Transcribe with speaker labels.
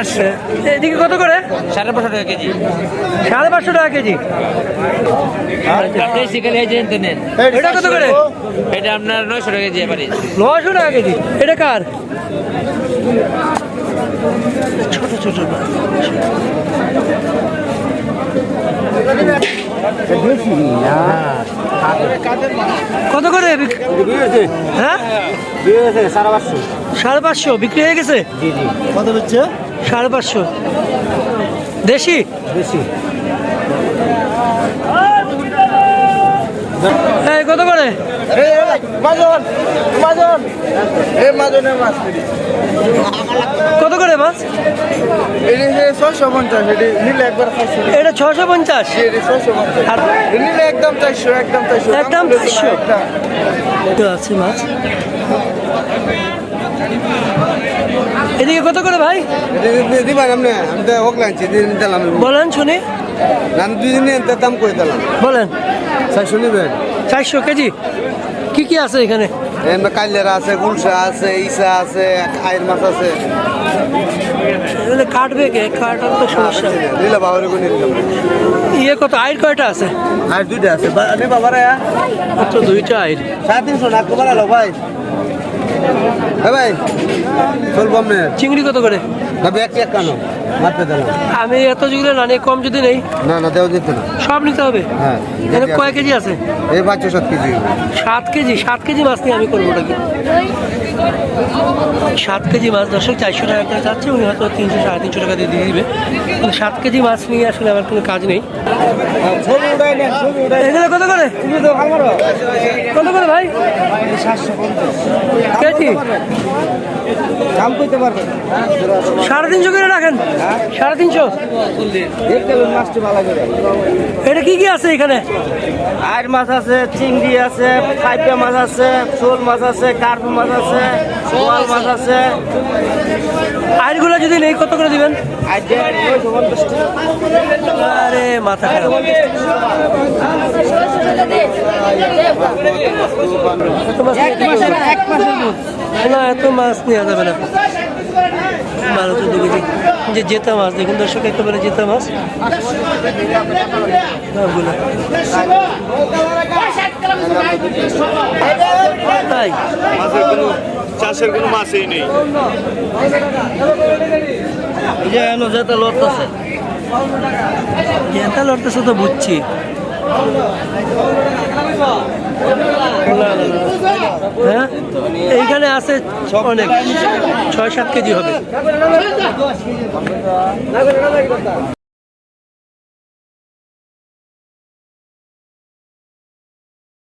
Speaker 1: পাঁচশো।
Speaker 2: এদিকে কত করে?
Speaker 1: সাড়ে পাঁচশো টাকা কেজি।
Speaker 2: সাড়ে পাঁচশো টাকা কেজি।
Speaker 1: নেন।
Speaker 2: এটা কত করে?
Speaker 1: এটা আপনার নয়শো টাকা কেজি এবারে
Speaker 2: টাকা কেজি। এটা কার? ছোট ছোট কত করে হ্যাঁ? সাড়ে পাঁচশো। বিক্রি হয়ে গেছে?
Speaker 3: কত হচ্ছে?
Speaker 2: সাড়ে পাঁচশো। দেশি?
Speaker 3: বেশি
Speaker 2: এই কত করে? কত করে মাছ?
Speaker 3: ছয়শো পঞ্চাশ এটি
Speaker 2: ছশো পঞ্চাশ?
Speaker 3: একদম চারশো একদম চারশো।
Speaker 2: একদম 400 তো আছে মাছ? এদিকে কত করে ভাই?
Speaker 3: দিবা আপনি আমি তো হোক লাগছি দিলাম।
Speaker 2: বলেন শুনি।
Speaker 3: আমি দুই দিনে দাম করে দিলাম?
Speaker 2: বলেন।
Speaker 3: চারশো নেবেন
Speaker 2: চারশো কেজি? কি কি আছে এখানে?
Speaker 3: কাইলেরা আছে গুলশা আছে ইসা আছে আয়ের মাছ আছে।
Speaker 2: কাটবে কে? কাটার তো সমস্যা।
Speaker 3: নিলে বাবার
Speaker 2: ইয়ে কত? আয়ের কয়টা আছে?
Speaker 3: আর দুইটা আছে। বাবারা।
Speaker 2: মাত্র দুইটা আয়ের
Speaker 3: সাড়ে তিনশো না? আলো ভাই। হ্যাঁ ভাই চলবো আপনি
Speaker 2: চিংড়ি কত করে?
Speaker 3: কেন দিলাম
Speaker 2: আমি এত যেগুলো না নিয়ে কম যদি নেই।
Speaker 3: না না দেওয়া যেত না।
Speaker 2: সব নিতে হবে?
Speaker 3: হ্যাঁ
Speaker 2: এখানে কয় কেজি আছে?
Speaker 3: এই পাঁচশো সাত কেজি।
Speaker 2: সাত কেজি সাত কেজি মাছ নিয়ে আমি করব নাকি? সাত কেজি মাছ দর্শক চারশো টাকা করে যাচ্ছে, উনি হয়তো তিনশো, সাড়ে তিনশো টাকা দিয়ে দিয়ে দিবে। কিন্তু সাত কেজি মাছ নিয়ে আসলে আমার কোনো কাজ নেই। কত করে? কত করে ভাই? কেজি? সাড়ে তিনশো করে রাখেন? সাড়ে তিনশো? এটা কি কি আছে এখানে?
Speaker 3: আর মাছ আছে, চিংড়ি আছে পাইপা মাছ আছে, শোল মাছ আছে, কার্প মাছ আছে। বোয়াল মাছ আছে।
Speaker 2: আইরগুলো যদি নেই কত করে দিবেন?
Speaker 3: আর
Speaker 2: মাথা খারাপ। এত মাছ নিয়ে না এত মাছ নেওয়া যাবে না। বারো চোদ্দ কেজি যে জেতা মাছ দেখুন দর্শক একেবারে জেতা মাছ। তাই?
Speaker 4: চাষের কোনো মাছই নেই।
Speaker 2: লড়তেছে তো বুঝছি। হ্যাঁ? এইখানে আছে অনেক। ছয় সাত কেজি হবে।